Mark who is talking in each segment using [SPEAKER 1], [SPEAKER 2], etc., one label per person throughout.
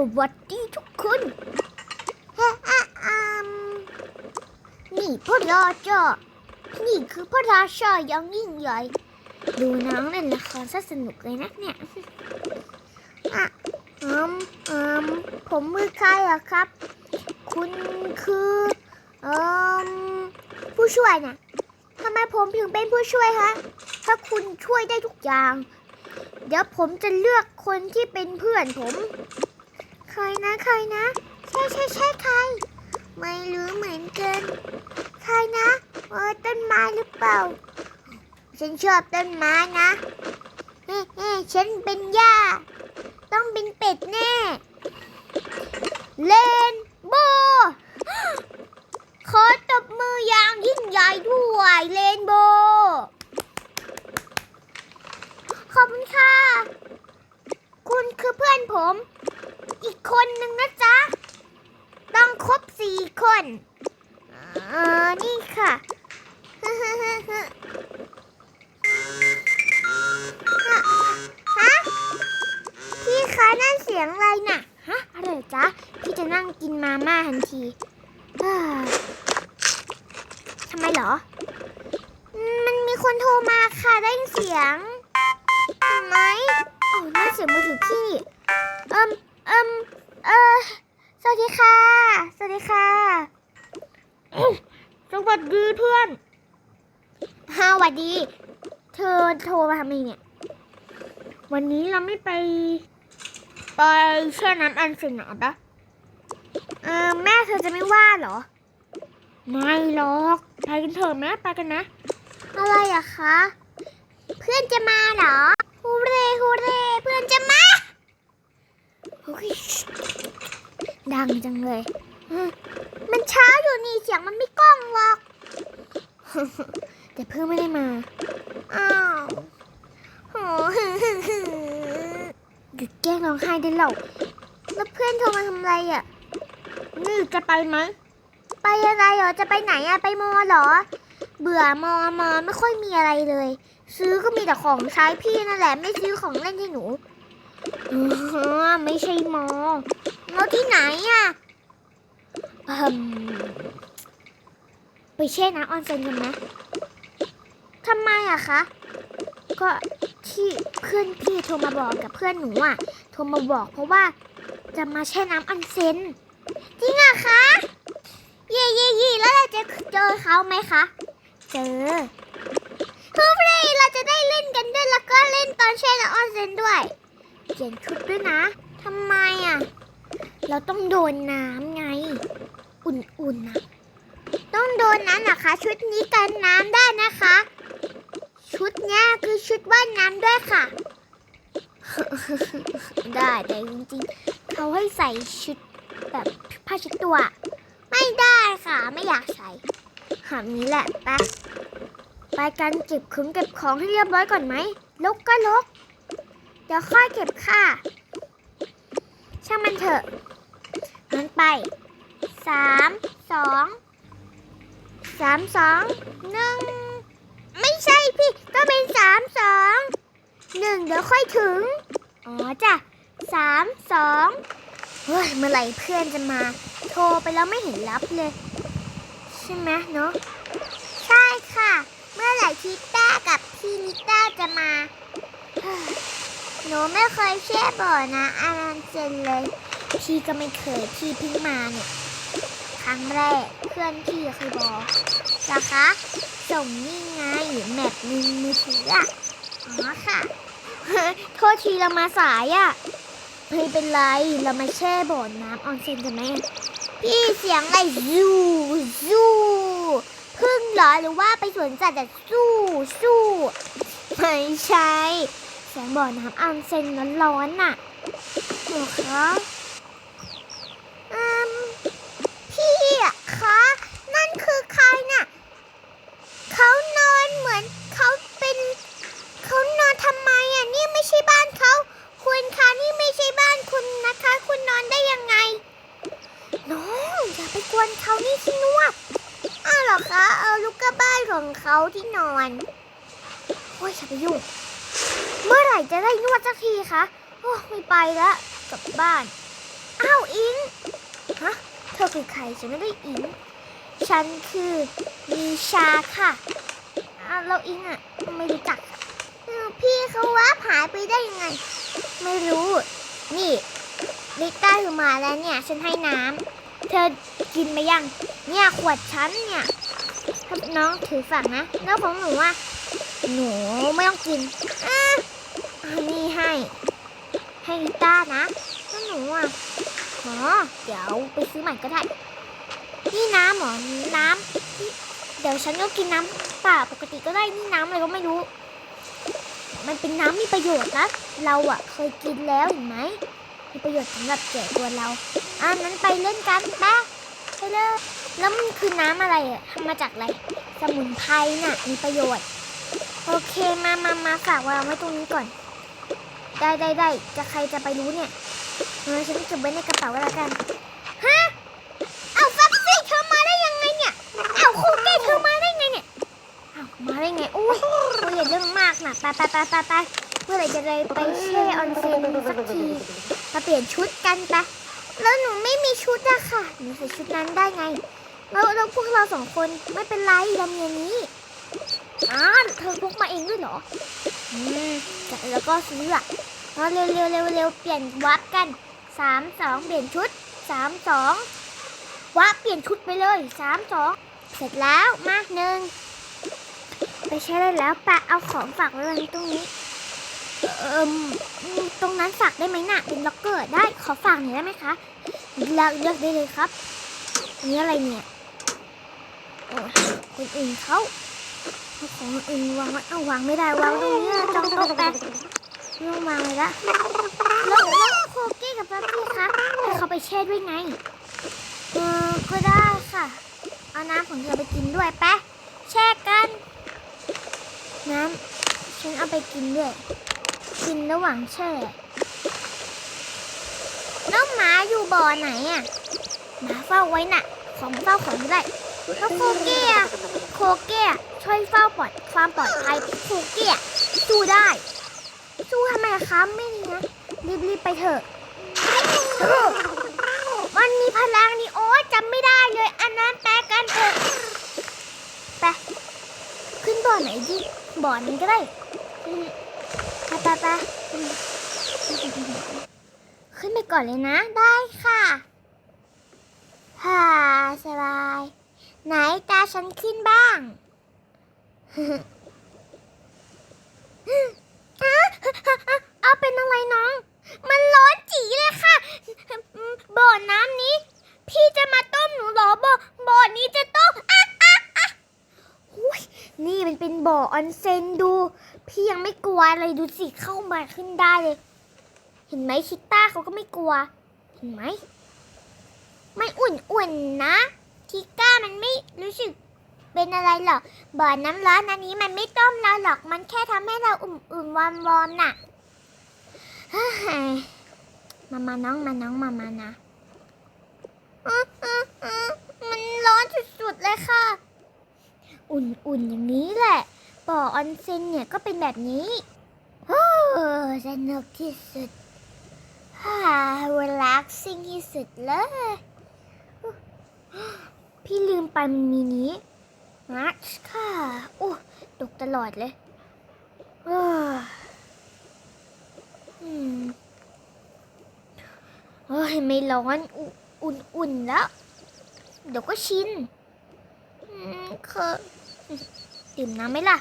[SPEAKER 1] สวัสดีทุกคนนี่พระราชานี่คือพระราชายังยิ่งใหญ่ ดูน้องเล่นละครซะสนุกเลยนะเนี่ยอะอืมอืมผมมือใครเหรอครับ คุณคืออ่มผู้ช่วยน่ะทำไมผมถึงเป็นผู้ช่วยคะถ้าคุณช่วยได้ทุกอย่าง เดี๋ยวผมจะเลือกคนที่เป็นเพื่อนผม ใครนะใครนะ ใช่ใช่ใช่ใคร ไม่รู้เหมือนกันใครนะเออต้นไม้หรือเปล่า ฉันชอบต้นไม้นะเฮ้เฮ้ฉันเป็นหญ้าต้องเป็นเป็ดแน่ เล่นโบ ขอตบมืออย่างยิ่งใหญ่ด้วยเลนโบ ขอบคุณค่ะ คุณคือเพื่อนผม อีกคนหนึ่งนะจ๊ะ ต้องครบสี่คนเออนี่ค่ะ ฮะ พี่คะนั่นเสียงอะไรน่ะ ฮะ อะไรเหรอจ๊ะ พี่จะนั่งกินมาม่าทันทีอ่าทำไมเหรออืมมันมีคนโทรมาค่ะ ได้ยินเสียงทำไมอ๋อน่าเสียงมือถือพี่เอิมเอิมเออสวัสดีค่ะ สวัสดีค่ะอื้อสวัสดีเพื่อนฮาสวัสดี เธอโทรมาทำไมเนี่ย วันนี้เราไม่ไป ไปแช่น้ำอันเซนหนอปะเออแม่เธอจะไม่ว่าเหรอ ไม่หรอกไปกันเถอะแม่ไปกันนะ อะไรอะคะ เพื่อนจะมาเหรอฮูเร่ฮูเร่เพื่อนจะมาโอ้ยดังจังเลยเฮ้ยมันเช้าอยู่นี่เสียงมันไม่กล้องหรอก แต่เพื่อนไม่ได้มา อ้าวโอ้หยุดแกล้ง ร้องไห้ได้แล้วแล้วเพื่อนโทรมาทำอะไรอะ นี่จะไปไหม ไปอะไรเหรอ จะไปไหนอะไปมอเหรอ เบื่อมอมอไม่ค่อยมีอะไรเลย ซื้อก็มีแต่ของใช้พี่นั่นแหละ ไม่ซื้อของเล่นให้หนูอ๋อไม่ใช่มอแล้วที่ไหนอะอืมไปแช่น้ำออนเซ็นกันไหมทำไมอะคะ ก็ที่เพื่อนพี่โทรมาบอกกับเพื่อนหนูอะโท รมาบอกเพราะว่าจะมาแช่น้ำออนเซนจริงอะคะเย่เย่เย่แล้วเราจะเจอเขาไหมคะเจอฮูเรเราจะได้เล่นกันด้วยแล้วก็เล่นตอนแช่น้ำออนเซนด้วยเปลี่ยนชุดด้วยนะทำไมอะเราต้องโดนน้ำไง อุ่นๆนะต้องโดนน้ำนะคะ ชุดนี้กันน้ำได้นะคะ ชุดนี้คือชุดว่ายน้ำด้วยค่ะ ได้แต่จริงๆเขาให้ใส่ชุดแบบผ้าเช็ดตัว ไม่ได้ค่ะ ไม่อยากใส่หานี้แหละไปไปกันเก็บของเก็บของให้เรียบร้อยก่อนไหมลกก็ลก เดี๋ยวค่อยเก็บค่ะ ช่างมันเถอะงั้นไปสามสองสามสองหนึ่งไม่ใช่พี่ก็เป็นสามสอง หนึ่งเดี๋ยวค่อยถึง อ๋อจ้ะสามสองเฮ้ยเมื่อไหร่เพื่อนจะมา โทรไปแล้วไม่เห็นรับเลย ใช่ไหมเนาะใช่ค่ะ เมื่อไหร่ทิต้ากับพี่นิต้าจะมาหนูไม่เคยแช่บ่อนะอานันเซนเลย พี่ก็ไม่เคยพี่เพิ่งมาเนี่ย ครั้งแรกเพื่อนพี่เคยบอกนะคะ ส่งนี่ไงแมปในมือถืออะ อ๋อค่ะ โทษทีเรามาสายอะไม่เป็นไรเรามาแช่บ่อน้ำออนเซนกันไหมพี่เสียงอะไรซูซูพึ่งหรอหรือว่าไปสวนสัตว์แต่สู้สู้ไม่ใช่เสียงบ่อน้ำออนเซนร้อนๆน่ะหรอคะอืมพี่อะคะ นั่นคือใครน่ะเขานอนเหมือนเขาเป็นเขานอนทำไมอะนี่ไม่ใช่บ้านเขาคุณคะนี่ไม่ใช่บ้านคุณนะคะ คุณนอนได้ยังไง น้องอย่าไปกวนเขานี่ที่นวดอ้าวเหรอคะเออลูกก็บ้านของเขาที่นอนโอ้ยอย่าไปยุ่ง เมื่อไหร่จะได้นวดสักทีคะโอ้ไม่ไปแล้วกลับบ้าน อ้าวอิงฮะเธอคือใครฉันไม่ได้อิง ฉันคือมีชาค่ะอ้าวเราอิงอะไม่รู้จักค่ะอ้าวพี่เขาว่าหายไปได้ยังไง ไม่รู้ นี่ลิต้าคือมาแล้วเนี่ย ฉันให้น้ำเธอกินไปยัง เนี่ยขวดฉันเนี่ยน้องถือฝั่งนะ แล้วของหนูอะหนูไม่ต้องกินอะ อันนี้ให้ ให้ลิต้านะแล้วหนูอะอ๋อเดี๋ยวไปซื้อใหม่ก็ได้ นี่น้ำหรอน้ำเดี๋ยวฉันก็กินน้ำเปล่าปกติก็ได้ นี่น้ำอะไรก็ไม่รู้ มันเป็นน้ำมีประโยชน์นะ เราอะ เคยกินแล้วเห็นไหม มีประโยชน์สำหรับแก่ตัวเราอ่านั้นไปเล่นกันปะไปเลยแล้วมันคือน้ำอะไรอะทำมาจากอะไร สมุนไพรน่ะ มีประโยชน์ โอเค มามามาฝากวางไว้ตรงนี้ก่อน ได้ได้ได้จะใครจะไปรู้เนี่ยเออฉันเก็บไว้ในกระเป๋าก็แล้วกันฮะเอาฟักซี่เธอมาได้ยังไงเนี่ยเอาคูเก้เธอมาได้ไงเนี่ยเอามาได้ไงอุ้ยอุ้ยอย่าเรื่องมากนะไปไปไปไปไปเมื่อไหร่จะได้ไปแช่ออนเซ็นสักทีมาเปลี่ยนชุดกันไปแล้วหนูไม่มีชุดอะค่ะหนูใส่ชุดนั้นได้ไงแล้วแล้วพวกเราสองคนไม่เป็นไรดำเนียนนี้ อ้าเธอพกมาเองด้วยเหรอ อืม แล้วก็ซื้ออะเอาเร็วเร็วเร็วเร็วเปลี่ยนวัดกันสามสองเปลี่ยนชุดสามสองวัดเปลี่ยนชุดไปเลยสามสองเสร็จแล้วมาหนึ่งไปใช้ได้แล้วปะเอาของฝากไว้ไว้ตรงนี้ เอ่มตรงนั้นฝากได้ไหมน่ะเป็นล็อกเกอร์ได้ขอฝากหน่อยได้ไหมคะเลือกเลือกได้เลยครับอันนี้อะไรเนี่ยคนอื่นเขา ของอื่นวางไว้เอาวางไม่ได้วางตรงนี้จองโต๊ะแปะไม่ต้องวางเลยละแล้วแล้วโคกี้กับปั๊บปี้คะให้เขาไปแช่ด้วยไงเออก็ได้ค่ะ เอาน้ำของเธอไปกินด้วยแปะแช่กัน น้ำฉันเอาไปกินด้วย กินระหว่างแช่แล้วหมาอยู่บ่อไหนอะหมาเฝ้าไว้น่ะ ของเฝ้าของได้แล้วโคเก้อะ โคเก้อะช่วยเฝ้าปลอดความปลอดภัยโคเก้อะสู้ได้ สู้ทำไมคะไม่ดีนะรีบๆไปเถอะมันมีพลังนี่โอ้ยจำไม่ได้เลย อันนั้นแปลกันเถอะไปขึ้นบ่อไหนดิบ่อนี้ก็ได้ไปไปไปขึ้นไปก่อนเลยนะ ได้ค่ะฮ่าสบาย ไหนตาฉันขึ้นบ้างอะเอาเป็นอะไรน้อง มันร้อนจีเลยค่ะ บ่อน้ำนี้ พี่จะมาต้มหนูหรอบ่อบ่อนี้จะต้มอะอะอะนี่มันเป็นบ่อออนเซนดู พี่ยังไม่กลัวเลยดูสิเข้ามาขึ้นได้เลย เห็นไหมชิต้าเขาก็ไม่กลัว เห็นไหมไม่อุ่นๆนะ ทิก้ามันไม่รู้สึกเป็นอะไรหรอก บ่อน้ำร้อนอันนี้มันไม่ต้มเราหรอก มันแค่ทำให้เราอุ่นๆวอมๆน่ะมามาน้องมาน้องมามานะมันร้อนสุดๆเลยค่ะ อุ่นๆอย่างนี้แหละ บ่อออนเซ็นเนี่ยก็เป็นแบบนี้โอ้สนุกที่สุดฮ่า relaxing ที่สุดเลย พี่ลืมไปมันมีนี้นัชค่ะ โอ้ตกตลอดเลยเอ้ออืมเฮ้ยไม่ร้อนอุอุ่นๆแล้ว เดี๋ยวก็ชินอืมคือดื่มน้ำไหมล่ะ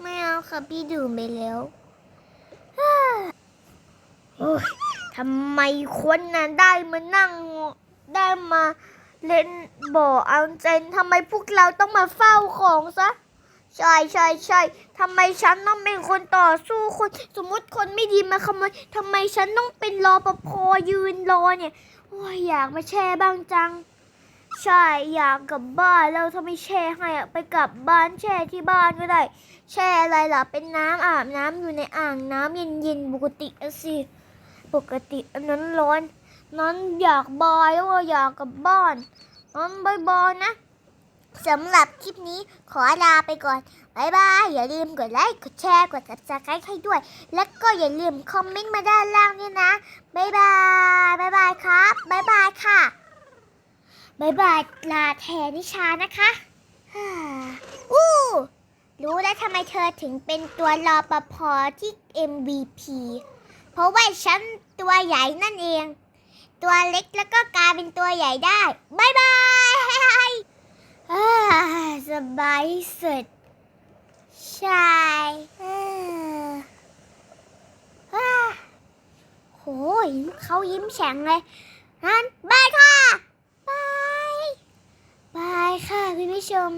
[SPEAKER 1] ไม่เอาค่ะพี่ดื่มไปแล้วฮ่าโอ้ยทำไมคนน่ะได้มานั่งได้มา เล่นบ่อออนเซนทำไมพวกเราต้องมาเฝ้าของซะใช่ใช่ใช่ทำไมฉันต้องเป็นคนต่อสู้คน สมมติคนไม่ดีมาขโมยทำไมฉันต้องเป็นรอปภยืนรอเนี่ยโอ้ยอยากมาแช่บ้างจัง ใช่อยากกลับบ้านแล้วถ้าไม่แช่ให้อะไปกลับบ้านแช่ที่บ้านก็ได้ แช่อะไรล่ะเป็นน้ำอาบน้ำอยู่ในอ่างน้ำเย็นๆปกติอะสิปกติอันนั้นร้อน นั้นอยากบายแล้วว่าอยากกับบ้านนั้นบายบายนะสำหรับคลิปนี้ขอลาไปก่อนบายบาย อย่าลืมกดไลค์ กดแชร์ กด subscribe ให้ด้วย แล้วก็อย่าลืมคอมเมนต์มาด้านล่างด้วยนะบายบายบายบายครับบายบายค่ะบายบายลาแทนนิชานะคะอู้รู้แล้วทำไมเธอถึงเป็นตัวรอปภที่ MVP เพราะว่าฉันตัวใหญ่นั่นเอง ตัวเล็กแล้วก็กลายเป็นตัวใหญ่ได้บายบายสบายสุด ใช่อ่าอ่าโหยิ้มเขายิ้มแฉ่งเลยงั้นบายค่ะบายบายค่ะคุณผู้ชม